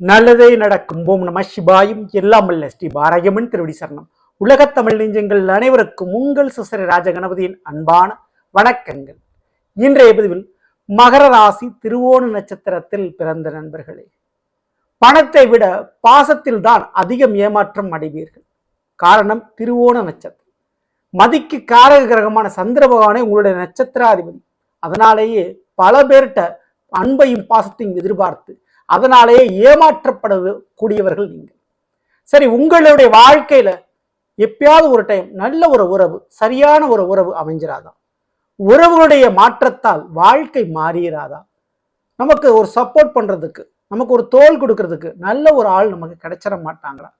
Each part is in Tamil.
நல்லதே நடக்கும். ஓம் நம சிவாயும் எல்லாம் அல்ல ஸ்ரீ பாரயமன் திருவடி சரணம். உலகத் தமிழ் நெஞ்சங்கள் அனைவருக்கும் உங்கள் சுசரி ராஜ கணபதியின் அன்பான வணக்கங்கள். இன்றைய பதிவில் மகர ராசி திருவோண நட்சத்திரத்தில் பிறந்த நண்பர்களே பணத்தை விட பாசத்தில் தான் அதிகம் ஏமாற்றம் அடைவீர்கள். காரணம் திருவோண நட்சத்திரம். மதிக்கு காரக கிரகமான சந்திர பகவானே உங்களுடைய நட்சத்திராதிபதி. அதனாலேயே பல பேர்கிட்ட அன்பையும் பாசத்தையும் எதிர்பார்த்து அதனாலேயே ஏமாற்றப்பட கூடியவர்கள் நீங்கள் சரி உங்களுடைய வாழ்க்கையில எப்பயாவது ஒரு டைம் நல்ல ஒரு உறவு சரியான ஒரு உறவு அமைஞ்சிராதா? உறவுகளுடைய மாற்றத்தால் வாழ்க்கை மாறிடாதா நமக்கு ஒரு சப்போர்ட் பண்ணுறதுக்கு நமக்கு ஒரு தோல் கொடுக்கறதுக்கு நல்ல ஒரு ஆள் நமக்கு கிடைச்சிட மாட்டாங்களா?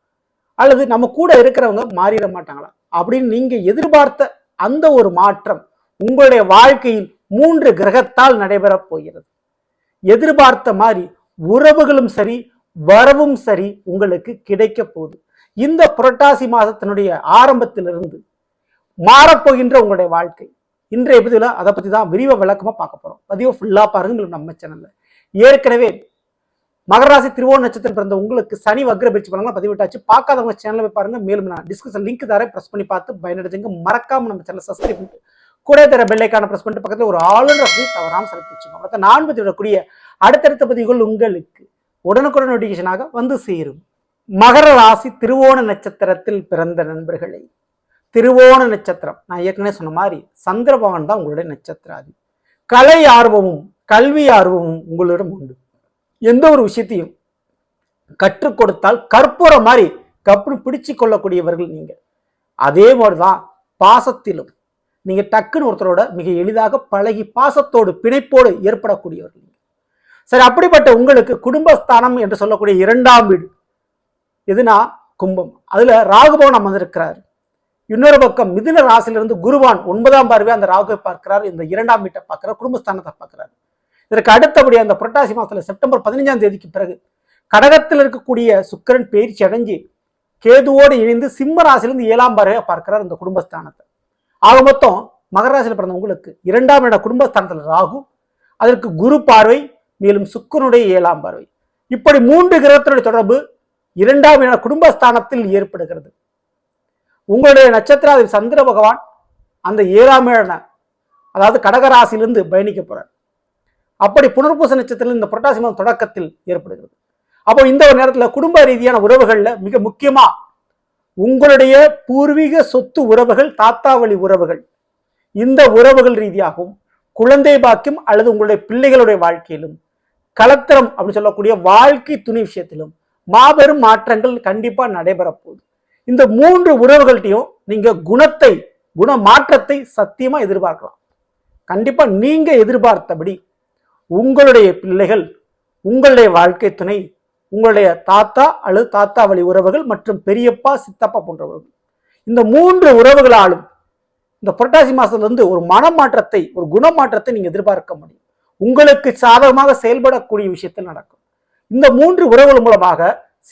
அல்லது நம்ம கூட இருக்கிறவங்க மாறிட மாட்டாங்களா? அப்படின்னு நீங்கள் எதிர்பார்த்த அந்த ஒரு மாற்றம் உங்களுடைய வாழ்க்கையில் மூன்று கிரகத்தால் நடைபெறப் போகிறது. எதிர்பார்த்த மாதிரி உறவுகளும் சரி வரவும் சரி உங்களுக்கு கிடைக்க போகுது. இந்த புரட்டாசி மாதத்தினுடைய ஆரம்பத்திலிருந்து மாறப்போகின்ற உங்களுடைய வாழ்க்கை. இன்றைய பதிவில் அதை பற்றி தான் விரிவ விளக்கமாக பார்க்க போகிறோம் பதிவை ஃபுல்லாக பாருங்க உங்களுக்கு நம்ம சேனலில் ஏற்கனவே மகராசி திருவோண நட்சத்திரம் பிறந்த உங்களுக்கு சனி வக்ர பயிற்சி பலன்லாம் பதிவிட்டாச்சு. பார்க்காதவங்க சேனலில் போய் பாருங்கள் மேலும் நான் டிஸ்கிரிப்ஷன் லிங்க் தரேன். ப்ரெஸ் பண்ணி பார்த்து பயனடைஞ்சுங்க. மறக்காமல் நம்ம சேனலை சப்ஸ்கிரைப் பண்ணிட்டு கூட தர பெல்லைக்கான ப்ரெஸ் பண்ணிட்டு பக்கத்தில் ஒரு ஆளுநர் தவறாமல் செலக்ட் வச்சுக்கோங்க மற்ற நான் பதிவிடக்கூடிய அடுத்தடுத்த பதிவுகள் உங்களுக்கு உடனுக்குடன் நோட்டிஃபிகேஷனாக வந்து சேரும். மகர ராசி திருவோண நட்சத்திரத்தில் பிறந்த நண்பர்களை திருவோண நட்சத்திரம். நான் ஏற்கனவே சொன்ன மாதிரி சந்திரபவன் தான் உங்களுடைய நட்சத்திராதி. கலை ஆர்வமும் கல்வி ஆர்வமும் உங்களிடம் உண்டு. எந்த ஒரு விஷயத்தையும் கற்றுக் கொடுத்தால் கற்பூரம் மாதிரி கப்பு பிடிச்சு கொள்ளக்கூடியவர்கள் நீங்கள். அதே மாதிரிதான் பாசத்திலும் நீங்கள் டக்குன்னு ஒருத்தரோட மிக எளிதாக பழகி பாசத்தோடு பிணைப்போடு ஏற்படக்கூடியவர்கள் சரி அப்படிப்பட்ட உங்களுக்கு குடும்பஸ்தானம் என்று சொல்லக்கூடிய இரண்டாம் வீடு. எதுனா கும்பம். அதில் ராகுபவன் அமர்ந்திருக்கிறார். இன்னொரு பக்கம் மிதுன ராசிலிருந்து குருவான் ஒன்பதாம் பார்வை அந்த ராகுவை பார்க்கிறார். இந்த இரண்டாம் வீட்டை பார்க்கிறார் குடும்பஸ்தானத்தை பார்க்கிறார். இதற்கு அடுத்தபடி அந்த புரட்டாசி மாதத்தில் செப்டம்பர் பதினைஞ்சாம் தேதிக்கு பிறகு கடகத்தில் இருக்கக்கூடிய சுக்கிரன் பயிற்சி அடைஞ்சு கேதுவோடு இணைந்து சிம்ம ராசிலிருந்து ஏழாம் பார்வையாக பார்க்கிறார் இந்த குடும்பஸ்தானத்தை. ஆக மொத்தம் மகராசியில் பிறந்த உங்களுக்கு இரண்டாம் இட குடும்பஸ்தானத்தில் ராகு அதற்கு குரு பார்வை மேலும் சுக்கரனுடைய ஏழாம் பார்வை. இப்படி மூன்று கிரகத்தினுடைய தொடர்பு இரண்டாம் இட குடும்பஸ்தானத்தில் ஏற்படுகிறது. உங்களுடைய நட்சத்திர சந்திர பகவான் அந்த ஏழாம் இட அதாவது கடகராசியிலிருந்து பயணிக்க போறார். அப்படி புனர்பூச நட்சத்திரம் இந்த புரட்டாசி மாதம் தொடக்கத்தில் ஏற்படுகிறது. அப்போ இந்த ஒரு நேரத்தில் குடும்ப ரீதியான உறவுகளில் மிக முக்கியமா உங்களுடைய பூர்வீக சொத்து உறவுகள் தாத்தா வழி உறவுகள். இந்த உறவுகள் ரீதியாகவும் குழந்தை பாக்கியம் அல்லது உங்களுடைய பிள்ளைகளுடைய வாழ்க்கையிலும் கலத்திரம் அப்படின்னு சொல்லக்கூடிய வாழ்க்கை துணை விஷயத்திலும் மாபெரும் மாற்றங்கள் கண்டிப்பாக நடைபெற போகுது இந்த மூன்று உறவுகள்கிட்டையும் நீங்கள் குணத்தை குண மாற்றத்தை சத்தியமாக எதிர்பார்க்கலாம். கண்டிப்பாக நீங்கள் எதிர்பார்த்தபடி உங்களுடைய பிள்ளைகள் உங்களுடைய வாழ்க்கை துணை உங்களுடைய தாத்தா அல்லது தாத்தா வழி உறவுகள் மற்றும் பெரியப்பா சித்தப்பா போன்ற உறவுகள் இந்த மூன்று உறவுகளாலும் இந்த புரட்டாசி மாதத்துலேருந்து ஒரு மனமாற்றத்தை ஒரு குணமாற்றத்தை நீங்கள் எதிர்பார்க்க முடியும். உங்களுக்கு சாதகமாக செயல்படக்கூடிய விஷயத்தில் நடக்கும். இந்த மூன்று உறவுகள் மூலமாக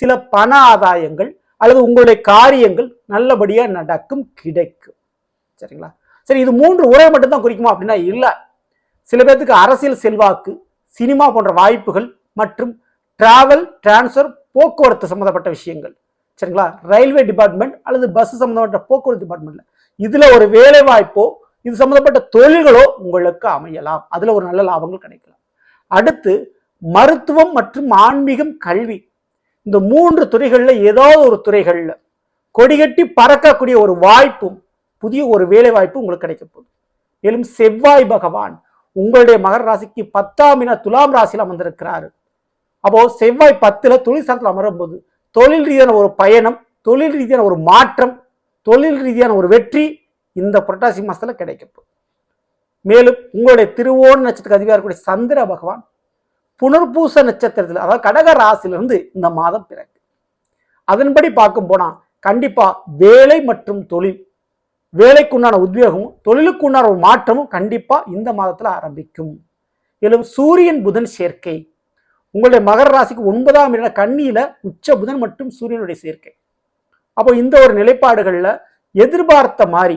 சில பண ஆதாயங்கள் அல்லது உங்களுடைய காரியங்கள் நல்லபடியாக நடக்கும் கிடைக்கும். சரிங்களா? சரி இது மூன்று உறவை மட்டும்தான் குறிக்குமா அப்படின்னா இல்லை. சில பேர்த்துக்கு அரசியல் செல்வாக்கு சினிமா போன்ற வாய்ப்புகள் மற்றும் டிராவல் டிரான்ஸ்ஃபர் போக்குவரத்து சம்மந்தப்பட்ட விஷயங்கள். சரிங்களா? ரயில்வே டிபார்ட்மெண்ட் அல்லது பஸ் சம்மந்தப்பட்ட போக்குவரத்து டிபார்ட்மெண்ட்ல இதில் ஒரு வேலை வாய்ப்போ இது சம்மந்தப்பட்ட தொழில்களோ உங்களுக்கு அமையலாம். அதில் ஒரு நல்ல லாபங்கள் கிடைக்கலாம். அடுத்து மருத்துவம் மற்றும் ஆன்மீகம் கல்வி. இந்த மூன்று துறைகளில் ஏதாவது ஒரு துறைகளில் கொடிகட்டி பறக்கக்கூடிய ஒரு வாய்ப்பும் புதிய ஒரு வேலைவாய்ப்பும் உங்களுக்கு கிடைக்க போகுது. மேலும் செவ்வாய் பகவான் உங்களுடைய மகர ராசிக்கு பத்தாம் இன துலாம் ராசியில் அமர்ந்திருக்கிறாரு. அப்போ செவ்வாய் பத்தில் தொழிற்சாலத்தில் அமரும்போது அமரும் போது தொழில் ரீதியான ஒரு பயணம் தொழில் ரீதியான ஒரு மாற்றம் தொழில் ரீதியான ஒரு வெற்றி இந்த புரட்டாசி மாதத்தில் கிடைக்கும். மேலும் உங்களுடைய திருவோண நட்சத்திரத்துக்கு அதிகாரம் இருக்கக்கூடிய சந்திர பகவான் புனர்பூச நட்சத்திரத்தில் அதாவது கடக ராசிலிருந்து இந்த மாதம் பிறகு. அதன்படி பார்க்கும் போனால் கண்டிப்பாக வேலை மற்றும் தொழில் வேலைக்குண்டான உத்வேகமும் தொழிலுக்குண்டான ஒரு மாற்றமும் கண்டிப்பாக இந்த மாதத்தில் ஆரம்பிக்கும். மேலும் சூரியன் புதன் சேர்க்கை உங்களுடைய மகர ராசிக்கு ஒன்பதாம் இட கண்ணியில உச்ச புதன் மற்றும் சூரியனுடைய சேர்க்கை. அப்போ இந்த ஒரு நிலைப்பாடுகள்ல எதிர்பார்த்த மாதிரி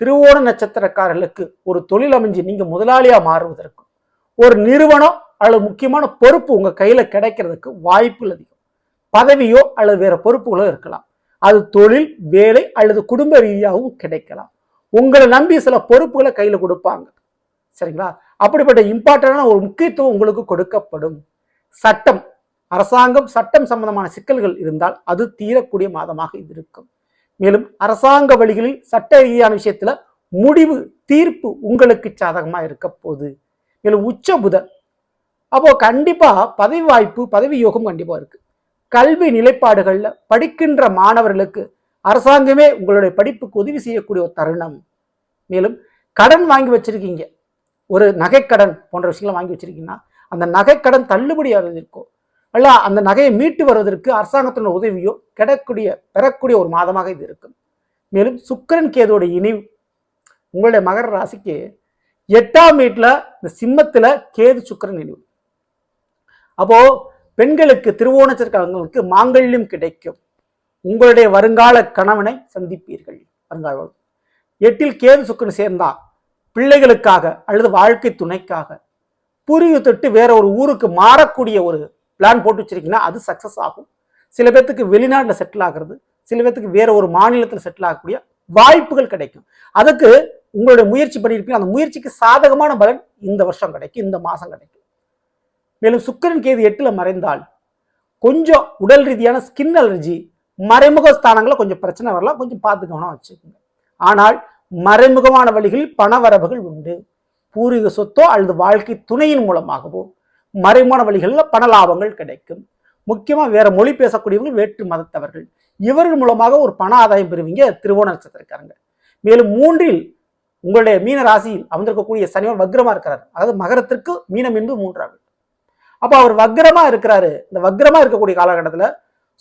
திருவோண நட்சத்திரக்காரர்களுக்கு ஒரு தொழில் அமைஞ்சு நீங்க முதலாளியா மாறுவதற்கும் ஒரு நிறுவனம் அல்லது முக்கியமான பொறுப்பு உங்க கையில கிடைக்கிறதுக்கு வாய்ப்புகள் அதிகம். பதவியோ அல்லது வேற பொறுப்புகளோ இருக்கலாம். அது தொழில் வேலை அல்லது குடும்ப ரீதியாகவும் கிடைக்கலாம். உங்களை நம்பி சில பொறுப்புகளை கையில் கொடுப்பாங்க. சரிங்களா? அப்படிப்பட்ட இம்பார்ட்டண்டான ஒரு முக்கியத்துவம் உங்களுக்கு கொடுக்கப்படும். சட்டம் அரசாங்கம் சட்டம் சம்பந்தமான சிக்கல்கள் இருந்தால் அது தீரக்கூடிய மாதமாக இது இருக்கும். மேலும் அரசாங்க வழிகளில் சட்ட ரீதியான விஷயத்துல முடிவு தீர்ப்பு உங்களுக்கு சாதகமா இருக்க போகுது. மேலும் உச்ச புதன். அப்போ கண்டிப்பா பதவி வாய்ப்பு பதவி யோகம் கண்டிப்பா இருக்கு. கல்வி நிலைப்பாடுகள்ல படிக்கின்ற மாணவர்களுக்கு அரசாங்கமே உங்களுடைய படிப்புக்கு உதவி செய்யக்கூடிய ஒரு தருணம். மேலும் கடன் வாங்கி வச்சிருக்கீங்க. ஒரு நகைக்கடன் போன்ற விஷயங்களை வாங்கி வச்சிருக்கீங்கன்னா அந்த நகைக்கடன் தள்ளுபடியாக ஆகுவதற்கோ அல்ல அந்த நகையை மீட்டு வருவதற்கு அரசாங்கத்தின் உதவியோ கிடக்கூடிய பெறக்கூடிய ஒரு மாதமாக இது இருக்கும். மேலும் சுக்கரன் கேதோட இணைவு உங்களுடைய மகர ராசிக்கு எட்டாம் வீட்டில் இந்த சிம்மத்தில் கேது சுக்கிரன் இணைவு அப்போ பெண்களுக்கு திருவோணச்சற்காரங்களுக்கு மாங்கல்யம் கிடைக்கும். உங்களுடைய வருங்கால கணவனை சந்திப்பீர்கள். வருங்கால எட்டில் கேது சுக்கிரன் சேர்ந்தா பிள்ளைகளுக்காக அல்லது வாழ்க்கை துணைக்காக புரிவு தொட்டு வேற ஒரு ஊருக்கு மாறக்கூடிய ஒரு பிளான் போட்டு வச்சிருக்கீங்கன்னா அது சக்ஸஸ் ஆகும். சில பேர்த்துக்கு வெளிநாட்டில் செட்டில் ஆகிறது சில பேர்த்துக்கு வேற ஒரு மாநிலத்தில் செட்டில் ஆகக்கூடிய வாய்ப்புகள் கிடைக்கும். அதுக்கு உங்களுடைய முயற்சி பண்ணியிருப்பீங்க. அந்த முயற்சிக்கு சாதகமான பலன் இந்த வருஷம் கிடைக்கும் இந்த மாதம் கிடைக்கும். மேலும் சுக்கிரன் கேது எட்டில் மறைந்தால் கொஞ்சம் உடல் ரீதியான ஸ்கின் அலர்ஜி மறைமுக ஸ்தானங்களில் கொஞ்சம் பிரச்சனை வரலாம். கொஞ்சம் பார்த்து கவனம் வச்சுக்கோங்க. ஆனால் மறைமுகமான வழிகளில் பண வரவுகள் உண்டு. பூர்வீக சொத்தோ அல்லது வாழ்க்கை துணையின் மூலமாகவோ மறைமான வழிகளில் பண லாபங்கள் கிடைக்கும். முக்கியமாக வேற மொழி பேசக்கூடியவங்க வேற்று மதத்தவர்கள். இவர்கள் மூலமாக ஒரு பண ஆதாயம் பெறுவீங்க திருவோண நட்சத்திரக்காரங்க. மேலும் மூன்றில் உங்களுடைய மீன ராசியில் அமர்ந்திருக்கக்கூடிய சனிவன் வக்ரமாக இருக்கிறார். அதாவது மகரத்திற்கு மீனம் என்பது மூன்றாவது. அப்போ அவர் வக்ரமாக இருக்கிறாரு. இந்த வக்ரமாக இருக்கக்கூடிய காலகட்டத்தில்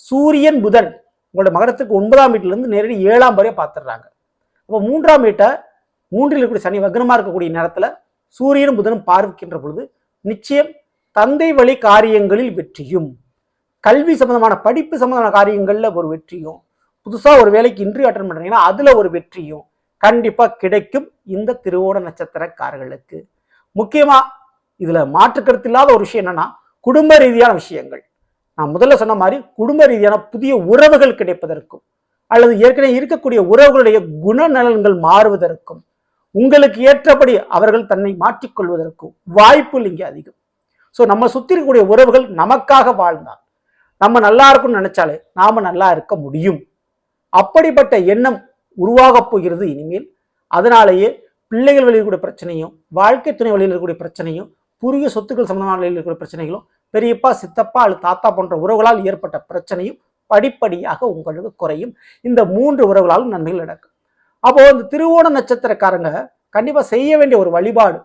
சூரியன் புதன் உங்களுடைய மகரத்துக்கு ஒன்பதாம் வீட்டிலேருந்து நேரடி ஏழாம் வரையும் பார்த்துடுறாங்க. அப்போ மூன்றாம் வீட்டை மூன்றில் இருக்கக்கூடிய சனி வக்ரமாக இருக்கக்கூடிய நேரத்தில் சூரியனும் புதனும் பார்வைக்கின்ற பொழுது நிச்சயம் தந்தை வழி காரியங்களில் வெற்றியும் கல்வி சம்பந்தமான படிப்பு சம்பந்தமான காரியங்களில் ஒரு வெற்றியும் புதுசா ஒரு வேலைக்கு இன்டர்வியூ அட்டன் பண்ணுறீங்கன்னா அதுல ஒரு வெற்றியும் கண்டிப்பா கிடைக்கும் இந்த திருவோண நட்சத்திரக்காரர்களுக்கு. முக்கியமா இதுல மாற்று கருத்து இல்லாத ஒரு விஷயம் என்னன்னா குடும்ப ரீதியான விஷயங்கள். நான் முதல்ல சொன்ன மாதிரி குடும்ப ரீதியான புதிய உறவுகள் கிடைப்பதற்கும் அல்லது ஏற்கனவே இருக்கக்கூடிய உறவுகளுடைய குணநலன்கள் மாறுவதற்கும் உங்களுக்கு ஏற்றபடி அவர்கள் தன்னை மாற்றிக்கொள்வதற்கு வாய்ப்புகள் இங்கே அதிகம். ஸோ நம்ம சுற்றி இருக்கக்கூடிய உறவுகள் நமக்காக வாழ்ந்தால் நம்ம நல்லா இருக்கும்னு நினைச்சாலே நாம நல்லா இருக்க முடியும். அப்படிப்பட்ட எண்ணம் உருவாகப் போகிறது இனிமேல். அதனாலேயே பிள்ளைகள் வழியில் இருக்கக்கூடிய பிரச்சனையும் வாழ்க்கை துணை வழியில் இருக்கக்கூடிய பிரச்சனையும் புரிய சொத்துக்கள் சம்பந்தமான வழியில் இருக்கக்கூடிய பிரச்சனைகளும் பெரியப்பா சித்தப்பா அல்லது தாத்தா போன்ற உறவுகளால் ஏற்பட்ட பிரச்சனையும் படிப்படியாக உங்களுக்கு குறையும். இந்த மூன்று உறவுகளாலும் நன்மைகள் நடக்கும். அப்போ இந்த திருவோண நட்சத்திரக்காரங்க கண்டிப்பா செய்ய வேண்டிய ஒரு வழிபாடு.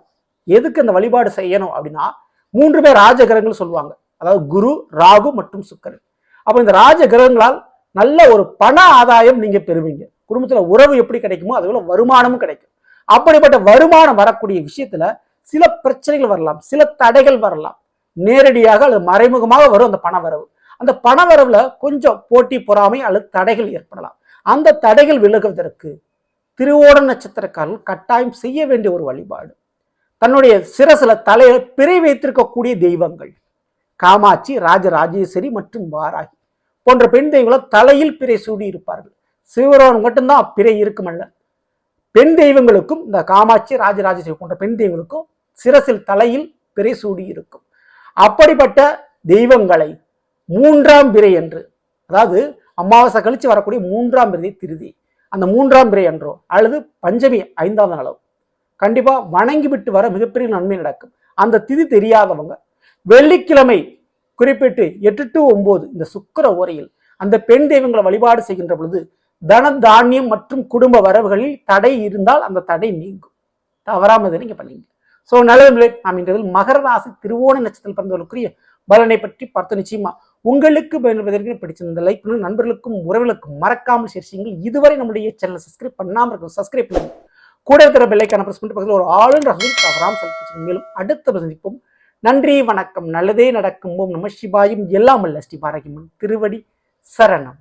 எதுக்கு அந்த வழிபாடு செய்யணும் அப்படின்னா மூன்று பேர் ராஜகிரகங்கள் சொல்லுவாங்க. அதாவது குரு ராகு மற்றும் சுக்கரன். அப்போ இந்த ராஜ கிரகங்களால் நல்ல ஒரு பண ஆதாயம் நீங்க பெறுவீங்க. குடும்பத்துல உறவு எப்படி கிடைக்குமோ அதுபோல வருமானமும் கிடைக்கும். அப்படிப்பட்ட வருமானம் வரக்கூடிய விஷயத்துல சில பிரச்சனைகள் வரலாம். சில தடைகள் வரலாம். நேரடியாக அல்லது மறைமுகமாக வரும் அந்த பண வரவு அந்த பண வரவுல கொஞ்சம் போட்டி பொறாமை அல்லது தடைகள் ஏற்படலாம். அந்த தடைகள் விலகுவதற்கு திருவோட நட்சத்திரக்காரர்கள் கட்டாயம் செய்ய வேண்டிய ஒரு வழிபாடு. தன்னுடைய சிரசில தலையில பிறை வைத்திருக்கக்கூடிய தெய்வங்கள். காமாட்சி ராஜராஜேஸ்வரி மற்றும் வாராகி போன்ற பெண் தெய்வங்களும் தலையில் பிறை சூடி இருப்பார்கள். சிவபெருமான் மட்டும்தான் பிறை இருக்குமல்ல. பெண் தெய்வங்களுக்கும் இந்த காமாட்சி ராஜராஜேஸ்வரி போன்ற பெண் தெய்வங்களுக்கும் சிரசில் தலையில் பிறை சூடி இருக்கும். அப்படிப்பட்ட தெய்வங்களை மூன்றாம் பிறை என்று அதாவது அமாவாசை கழிச்சு வரக்கூடிய மூன்றாம் பிறை திருதி அந்த மூன்றாம் பிறை அன்றோ அல்லது பஞ்சமி ஐந்தாவது அளவு கண்டிப்பா வணங்கி விட்டு வர மிகப்பெரிய நன்மை நடக்கும். அந்த திதி தெரியாதவங்க வெள்ளிக்கிழமை குறிப்பிட்டு எட்டு டு ஒன்பது இந்த சுக்கிர ஓரையில் அந்த பெண் தெய்வங்களை வழிபாடு செய்கின்ற பொழுது தன தானியம் மற்றும் குடும்ப வரவுகளில் தடை இருந்தால் அந்த தடை நீங்கும். தவறாமல் இதை நீங்க பண்ணீங்க. ஸோ நல்லது நாம் இன்றைய மகர ராசி திருவோண நட்சத்திரம் பிறந்தவர்களுக்குரிய பலனை பற்றி பார்த்து நிச்சயமா உங்களுக்கு பயன்படுவதற்கு பிடிச்சிருந்த லைக் பண்ணுங்க நண்பர்களுக்கும் உறவுகளுக்கும் மறக்காமல் ஷேர் செய்யுங்கள். இதுவரை நம்முடைய சேனலை சப்ஸ்கிரைப் பண்ணாமல் இருக்கும் சப்ஸ்கிரைப் பண்ணுங்க. கூட இருக்கிற பெல்லைக்கான பிரஸ் பண்ணிட்டு பக்கத்தில் ஒரு ஆளுநர் தவறாமல் செலுத்தி மேலும் அடுத்த சந்திப்போம். நன்றி வணக்கம். நல்லதே நடக்கும். ஓம் நம சிவாயும். எல்லாம் அல்ல ஸ்ரீ பாரகிமன் திருவடி சரணம்.